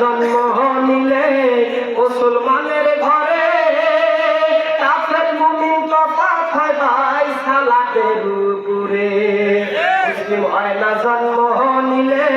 জন্ম নিলে মুসলমানের ঘরে কাফের মুমিন তফাৎ হয় ভাই সালাতের উপরে। মুসলিম হয় না জন্ম নিলে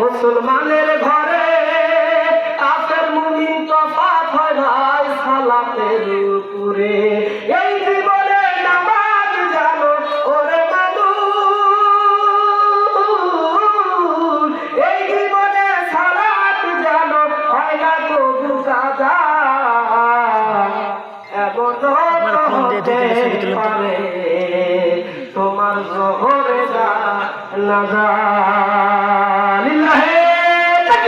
মুসলমানের ঘরে কাফের মুমিন তফাৎ হয় ভাই সালাতের উপরে। তোমার জহরে না যা।